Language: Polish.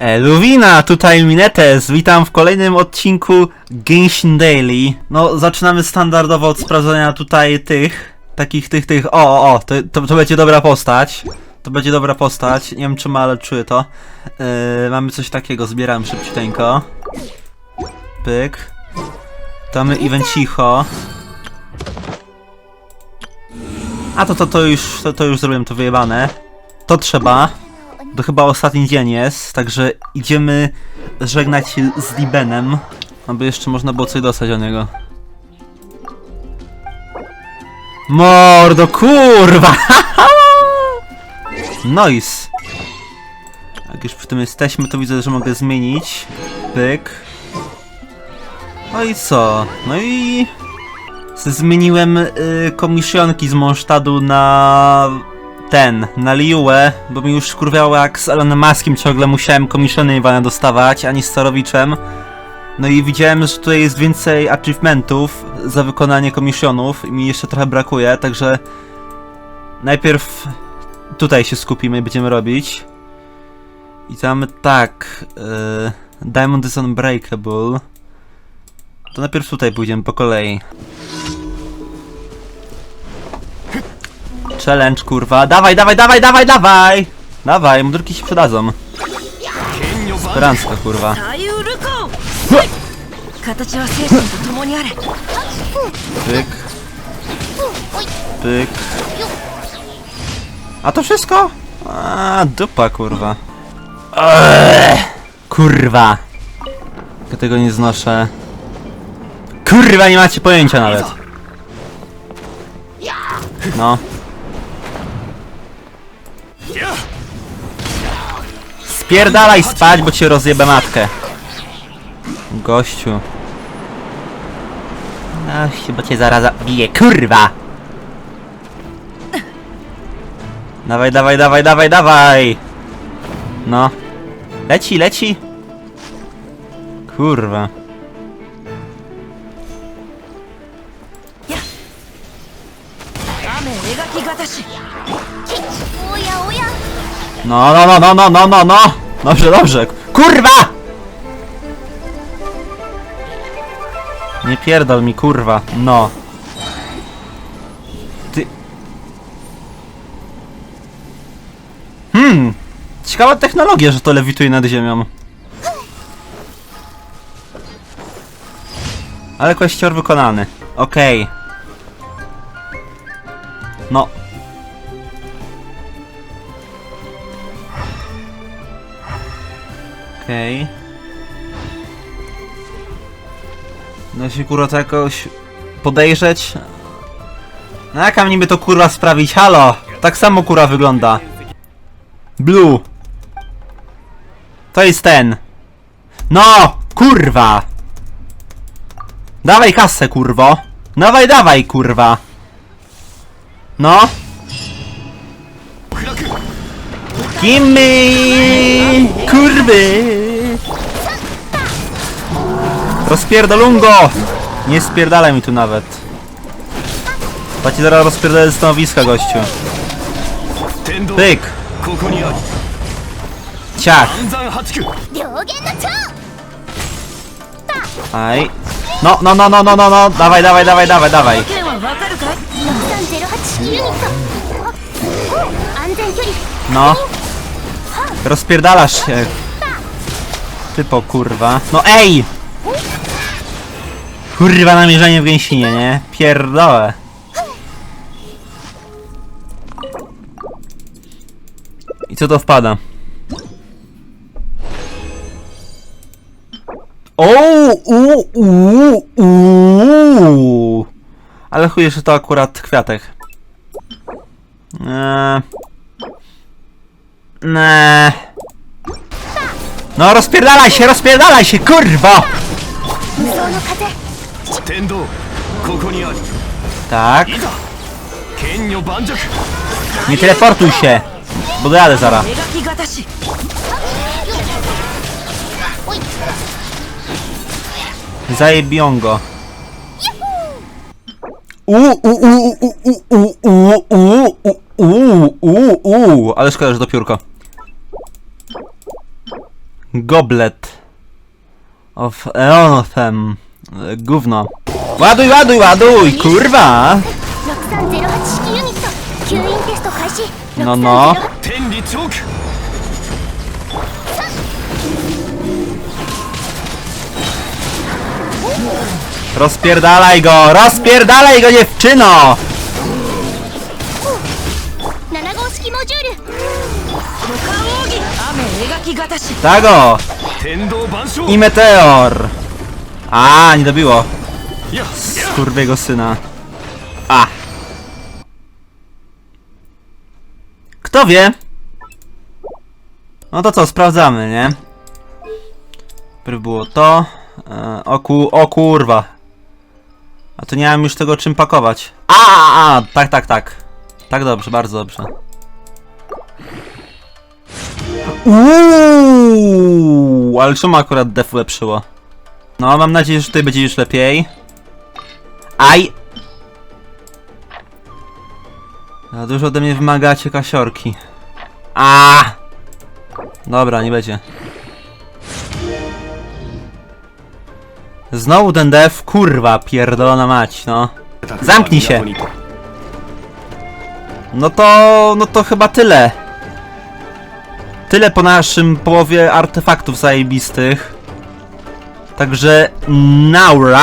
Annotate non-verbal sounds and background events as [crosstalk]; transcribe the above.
E, Luwina, tutaj Minetes, witam w kolejnym odcinku Genshin Daily. No, zaczynamy standardowo od sprawdzenia tutaj tych, takich tych, tych, o, o, o, to, to, to będzie dobra postać. To będzie dobra postać, nie wiem czy ma, ale czuję to. E, mamy coś takiego, zbieram szybciuteńko. Pyk. To mamy evencicho. A to, to, to już, to, to już zrobiłem, to wyjebane. To trzeba. To chyba ostatni dzień jest, także idziemy żegnać się z Libenem. Aby jeszcze można było coś dostać od niego. Mordo, kurwa! [laughs] Nice! Jak już przy tym jesteśmy, to widzę, że mogę zmienić. Pyk. No i co? No i... Zmieniłem y, z Monstadu na ten, na Liuę, bo mi już kurwiało jak z Elonem Maskiem ciągle musiałem komisjony Iwana dostawać, ani z Starowiczem. No i widziałem, że tutaj jest więcej achievementów za wykonanie komisjonów i mi jeszcze trochę brakuje, także najpierw tutaj się skupimy i będziemy robić. I tam tak, yy, Diamond is Unbreakable. To najpierw tutaj pójdziemy po kolei. Challenge, kurwa. Dawaj, dawaj, dawaj, dawaj, dawaj! Dawaj, mundurki się przydadzą. Esperansko, kurwa. Pyk. Pyk. A to wszystko? A dupa, kurwa. Eee, kurwa. Ja tego nie znoszę. Kurwa, nie macie pojęcia nawet. No. Spierdalaj spać, bo cię rozjebę matkę. Gościu. No, Gościu, bo cię zaraz zabiję, kurwa! Dawaj, dawaj, dawaj, dawaj, dawaj! No. Leci, leci! Kurwa. No, no, no, no, no, no, no, no! Dobrze, dobrze. Kurwa! Nie pierdol mi, kurwa. No. Ty... Hmm. Ciekawa technologia, że to lewituje nad ziemią. Ale kwestior wykonany. Okej. No. Okej. No się kurwa to jakoś podejrzeć. No jaka niby to kurwa sprawić? Halo! Tak samo kurwa wygląda. Blue. To jest ten. No! Kurwa! Dawaj kasę, kurwo! Dawaj, dawaj, kurwa! No! Gimme! Tędy! Rozpierdolungo! Nie spierdalaj mi tu nawet. Chyba ci zaraz rozpierdolę ze stanowiska, gościu. Pyk! Ciach! Aj. No, no, no, no, no, no, no, dawaj, dawaj, dawaj, dawaj, dawaj. No. Rozpierdalasz się. Typo, kurwa. No ej! Kurwa namierzenie w gęsinie, nie? Pierdolę. I co to wpada? O, u, u, u. Ale chuj, że to akurat kwiatek. Eee. Nee. No rozpierdalaj się, rozpierdalaj się, kurwa! 無双の風天道ここにあり Tak, いざ剣女盤石 nie teleportuj się, bo dojadę zaraz. 描きがたし Zajebią go. U, u, u, u, u, u, u, u, u, u, u, u, ale szkoda, że to piórko. Goblet of Eonothem. Gówno. Ładuj, ładuj, ładuj, kurwa! No, no. Rozpierdalaj go! Rozpierdalaj go dziewczyno! Dago! I meteor! A, nie dobiło. Skurwiego syna. A. Kto wie? No to co, sprawdzamy, nie? Pierw było to. E, o, ku, o kurwa. A tu nie mam już tego czym pakować. A, a, a, tak, tak, tak. Tak dobrze, bardzo dobrze. Uuu, ale czemu akurat def ulepszyło? No, mam nadzieję, że tutaj będzie już lepiej. Aj! A dużo ode mnie wymagacie kasiorki. A! Dobra, nie będzie. Znowu ten def, kurwa, pierdolona mać, no. Zamknij się! No to... no to chyba tyle. Tyle po naszym połowie artefaktów zajebistych. Także, naura.